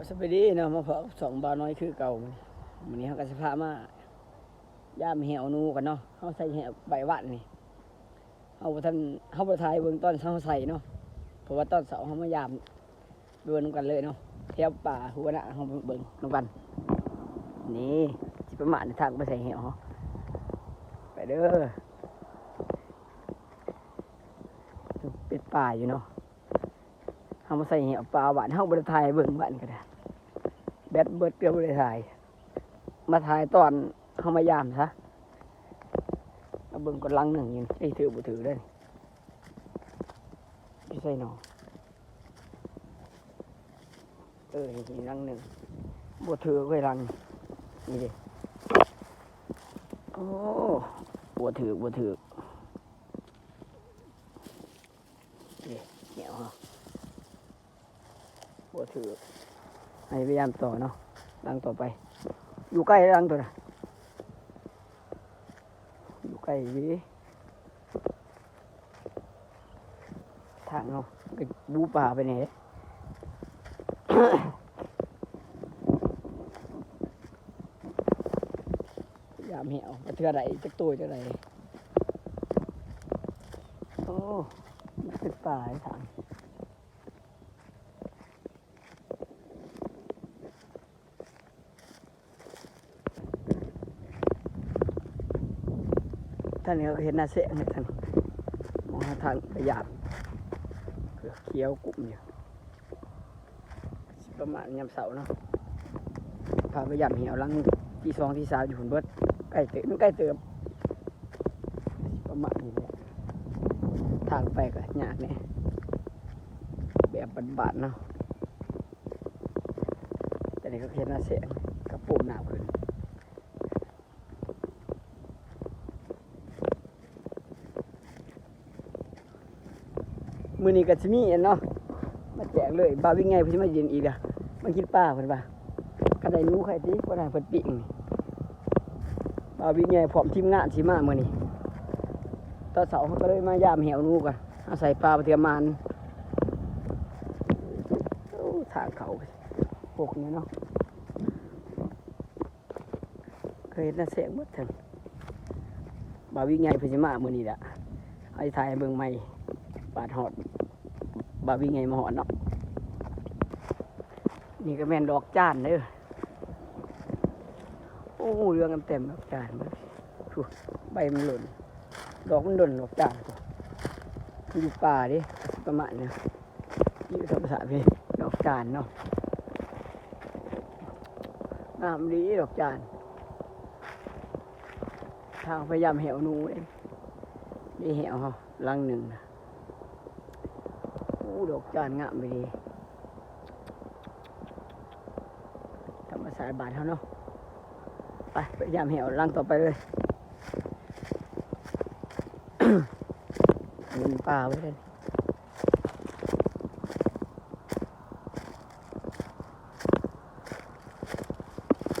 บสวัสดีเนาะมาพบสองบาน้อยคือเก่ามื้อนี้เฮาก็สิพมาย่ามแหวนูกันเนาะเฮาใส่แหวใบวานนี่เฮาบ่ทันเฮาบ่ทายเบิ่งตอนเฮาใส่เนาะเพราะว่าตอนเสาเฮามายามดูนกันเลยเนาะแถวป่าหัวหน้าเฮาเบิ่งนำกัน นี่สิประมาณทางไปใส่แหวเฮาไปเด้อเป็ดป่าอยู่เนาะเฮามาใส่เหี่ยวปลาหวานเฮาบ่ได้ถ่ายเบิ่งบ้านก็ได้ แบตเบิดเกลือบ่ได้ถ่าย มาถ่ายตอนเฮามายามซะเอาเบิ่งกดลังหนึ่งยู่นี่ไอ้ถือบ่ถือเด้อนี่ใส่หนอเออนี่ลังหนึ่งบ่ถือไว้ลังนี่ด้โอ้บ่ถือบ่ถือนี่เหี่ยวเฮา บ่ถือให้ พยายามต่อเนาะดังต่อไป อยู่ใกล้ดังตัวนะอยู่ใกล้ดีทางเนาะบูป่าไปไหนยามเหี่ยวมาเทือใดจักตัวจักใดโอ้มันเป็นป่าไอ้ทาง ท่านนี้ก็เห็นหน้าเสียงท่านมองทางประหยัดเขียวกลุ่มอยู่ประมาณยามเสาเนาะพาไปยามเหี่ยวลังที่สองที่สามอยู่ผนเบิดใกล้เติมใกล้เติมประมาณนี้ทางไปก็ยากเนี่ยแบบบานๆเนาะแต่นี่ก็เห็นหน้าเสียงกับปุ่มหนาวขึ้น มือนี้ก็จะมีเนาะมาแจกเลยบาวิ่งไงพิ่นสิมาเย็นอีกอะมากินปลาเพิ่นว่าก็ได้หนูไข่ติบ่ได้เพิ่นปิ้งบาวิ่งไงพร้อมทีมงานสิมามือนี้ตอนเสาร์เขาก็เลยมายามแหวนูกันอาศัยปลาปเตรียมมานทางเขาพวกนี้เนาะเคยเห็นน่ะเสียงหมดถึงบาวิ่งไงพิ่นสิมามือนี้ละให้ถ่ายเบิ่งใหม่าดหอด บาวิ่งไงมาหอดเนาะนี่ก็แม่นดอกจานเด้อโอ้เรื่องกันเต็มดอกจานมันใบมันหล่น ดอกมันหล่นดอกจานตัวมันอยู่ป่าดิประมาณเนี้ยอยู่ธรรมศาสตร์พี่ดอกจานเนาะงามดีดอกจาน ทางพยายามแหวหนูเองนี่แหวเขาลังหนึ่งนะ ดอกจานงามไปดีธรรมศาสตร์บานเขาเนาะ ไปพยายามแหวลังต่อไปเลยเงินป่าไว้เลย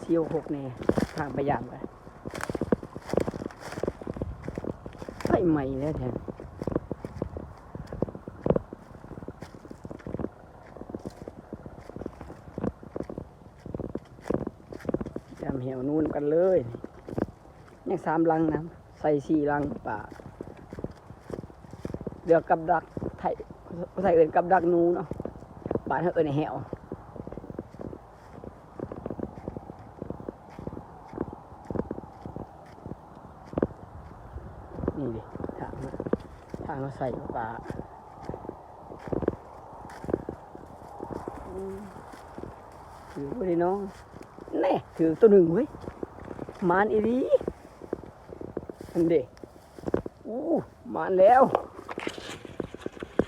เซียวหกเนี่ยทางพยายามกันไฟใหม่แล้วแทน จำเหี่ยวนู่น กันเลยยังสามลังนะ ใส่สี่ลังป่าเดือกกับดักไทยใส่เอินกับดักนูเนาะบ้านเขาเอินเหี่ยวนี่ดิทางทางมาใส่ป่าถือไว้ดิน้องแน่ถือตัวหนึ่งเว้ย มานอีดีอันเด็กอู้มานแล้ว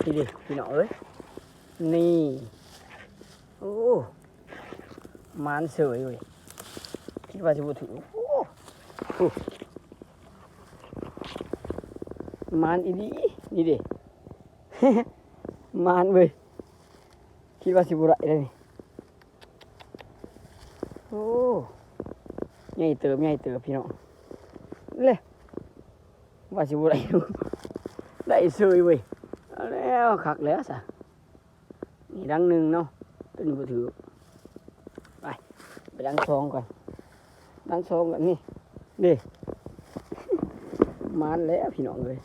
นี่ดิพี่น้องเอ้ยนี่โอ้มานเสยเว้ยคิดว่าจะบ่ถือโอ้โอ้มานอีดีนี่ดิมานเว้ยคิดว่าสิบุไรเลยนี่โอ้ ใหญ่เติบใหญ่เติบพี่น้องเลยว่าสิบ่ได้ดูได้เสยเว้ยเอาแล้วคักแล้วสะนี่ดังหนึ่งเนาะตัวนี้บ่ถือไปไปดังซองก่อนดังซองก่อนนี่นี่มานแล้วพี่น้องเลย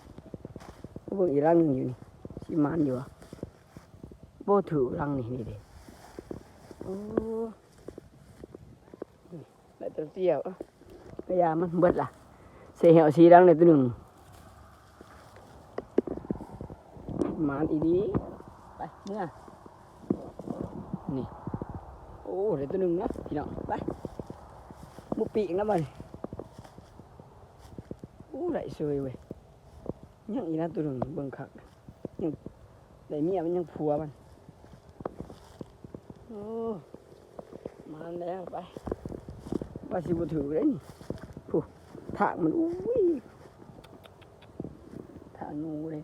เบิ่งอีรังหนึงอยู่นี่สิมานอยู่อะโบถือรังนี่นี่เด้โอ้ ตัวเตี้ยวอะพยายามมันเบิดล่ะเสียเหวสีรังได้ตัวหนึ่งมานอีดีไปเมื่อนี่โอ้ได้ตัวหนึ่งเนาะพี่น้องไปมุปีกนะมันโอ้ได้สวยเว้ยยังอีนะตัวหนึ่งเบิ่งคักยังได้เมียมันยังผัวมันโอ้มาแล้วไป ว่าสิบ่ถือเลยนี่ผู้ถากมันอุ้ยถากงูเลย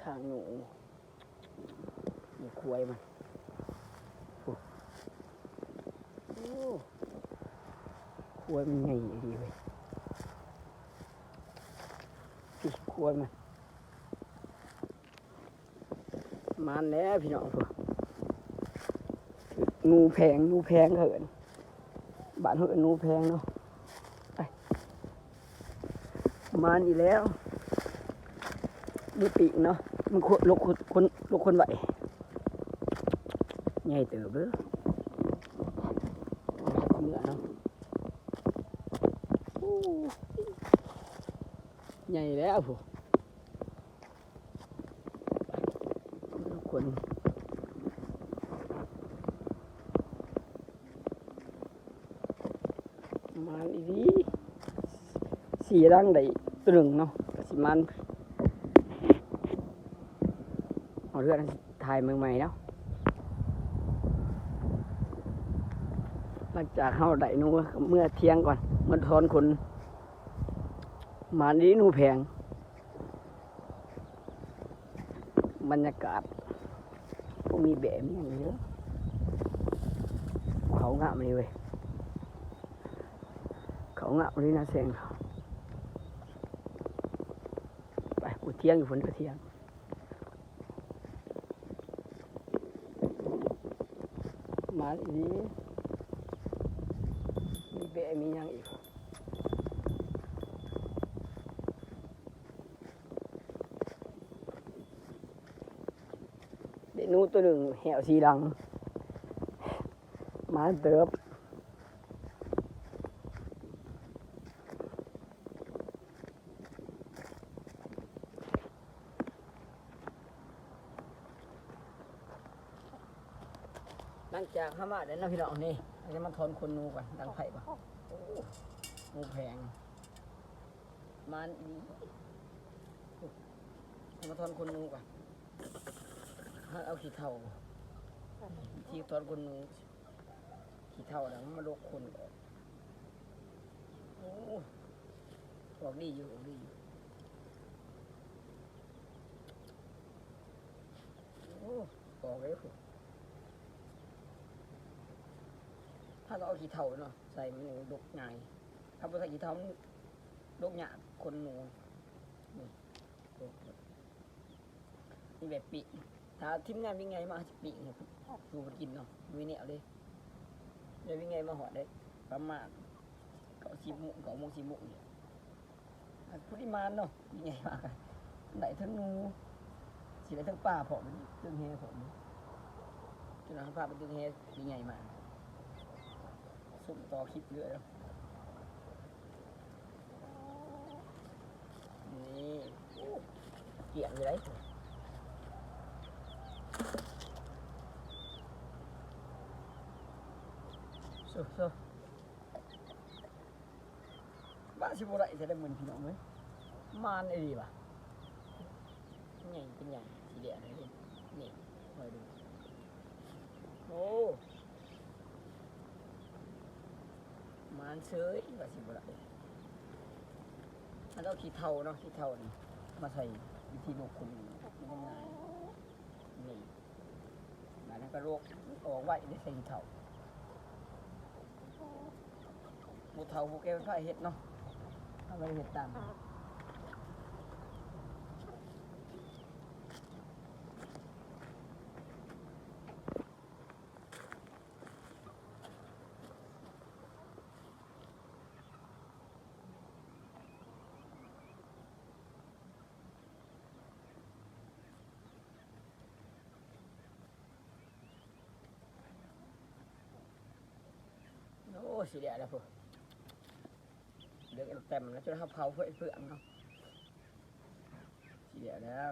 ถากงูมีควายมันโอ้ควายมันใหญ่ดีเว้ยพี่ควายมันมันแล้วพี่น้องพ งูแพงงูแพงเหินบ้านเหินงูแพงเนาะไปมันอีกแล้วดูปีกเนาะมันคนลกคนลกคนไหวใหญ่เติบเด้อเมื่อเนาะใหญ่แล้วผู้ทุกคนมาอีดี สีรังได้ตรึงเนาะกสิมันเอาเรื่องถ่ายเมืองใหม่เนาะหลังจากเข้าได้นูเมื่อเที่ยงก่อนมื่อทอนคนมานี้นูแพงบรรยากาศพวกมีแบะมีอย่างเยอะเขางามเลยเว้ยเขางามเลยนะแสงเขาไปกู เที่ยงอยู่ฝนก็เที่ยงมาอีนี้มีแบะมีหยังอีกเด็กหนูตัวหนึ่งแหวสีดังหมาเติบ หลังจากข้ามาเดี๋ยวนะพี่น้องนี่เราจะมาทนคนนูก่อนดังไผ่ก่อนโอ้งูแพง มันอีมาทอนคนนูก่อนถ้าเอาขี้เท่าที่ทอนคนนูขี้เท่าแล้วมันมาลกคนออกโอ้ออกดีอยู่ออกดีอยู่โอ้ออกเลยคุณ ถ้าเราเอาขี้เท่าเนาะใส่มันดกง่ายถ้าภาษาอีท้องโรคหยาคนหนูนี่โรคนี่แบบปีถ้าทีมงานวิ่งไงมาจะปีเนี่ยดูมันกินเนาะวิ่งเนี่ยเลยเดี๋ยววิ่งไงมาหอดได้ประมาณเก้าสิบโมงเก้าโมงสิบโมงเนี่ยอะปริมาณเนาะวิ่งไงมากันไหนทั้งงูสิไหนทั้งป่าผมตึงแฮผมจนทั้งป่าเป็นตึงแฮวิ่งไงมา สุ่มต่อคลิปเรื่อยแล้วนี่เกี่ยงอยู่ đấy Sơ sơ Bạn sẽ vô đậy sẽ đem mình thì nó mới Man này gì bà Nhảy cái nhảy chỉ đẻ này lên Nhảy Ngoài đường Ô Man sới và sẽ vô đậy อั นเราขี้เท่าเนาะขี้เท่านี่มาใส่วิธีโรคคนง่ายง่ายนี่มาแล้วก็โรคออกไว้ได้ใส่ขี้เท่าบุเท่าบุแก้วไฟเห็ดเนาะเอาไปเห็ดตาม อ้สีแดงแล้วพวกเดือดเต็มแล้วจนเขาเผาเพื่อเพื่อนเนาะสีแดงแล้ว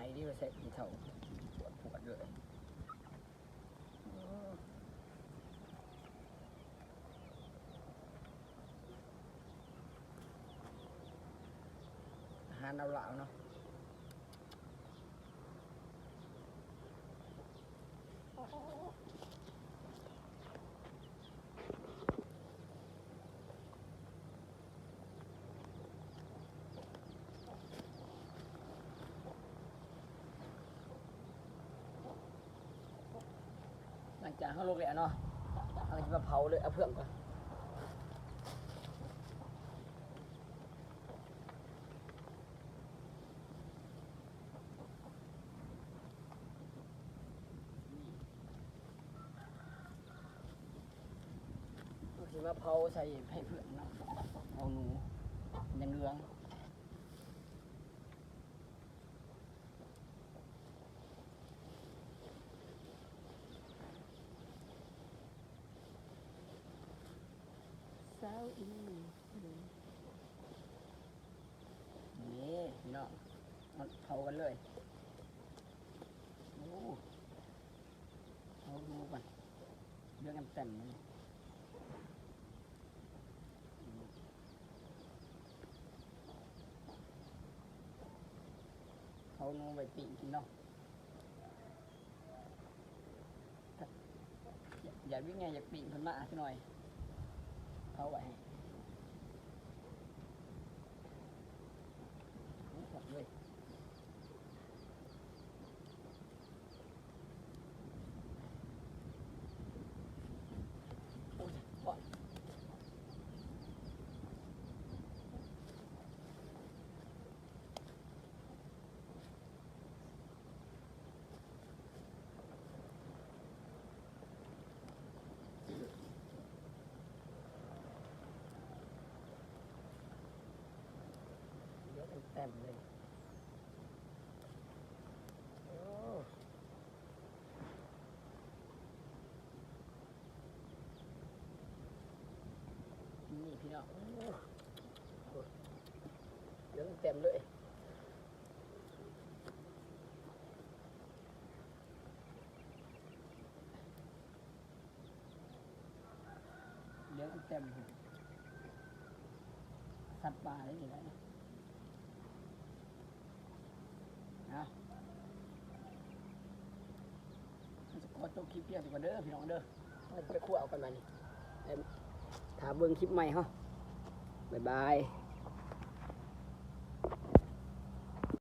ายดีว่าใส่ปีเท่าปวดปวดเลยอาหารเอาเหล่าเนาะ จากเขาลงแล้วเนาะเขาจะมาเผาเลยเอาเพื่อนก่อนเขาจะมาเผาใส่ให้เพื่อนเนาะเอาหนูยังเหลืองาอีนี่พี่น้องมันเผากันเลยโอ้เอาดูก่อนเรื่องกันเต็มเลยเขานูไปปิ้งกินเนาะอย่าอย่าวิ่งไงอยากปิ้งคนมาสักหน่อย เขาไว้ให้โอ้โหเลย โอ้ยปอดเยอะเต็ มเลยนี่พี่น้องโอ้โหเยอะเต็มเลยเยอะเต็มสัตว์ป่าได้ยังไงเอาเราจะข อจบคลิปเพียงสิก่อนเด้อพี่น้องเด้อไปคั่วเอากันมานี่ถามเบิ่งคลิปใหม่เฮาบ๊ายบาย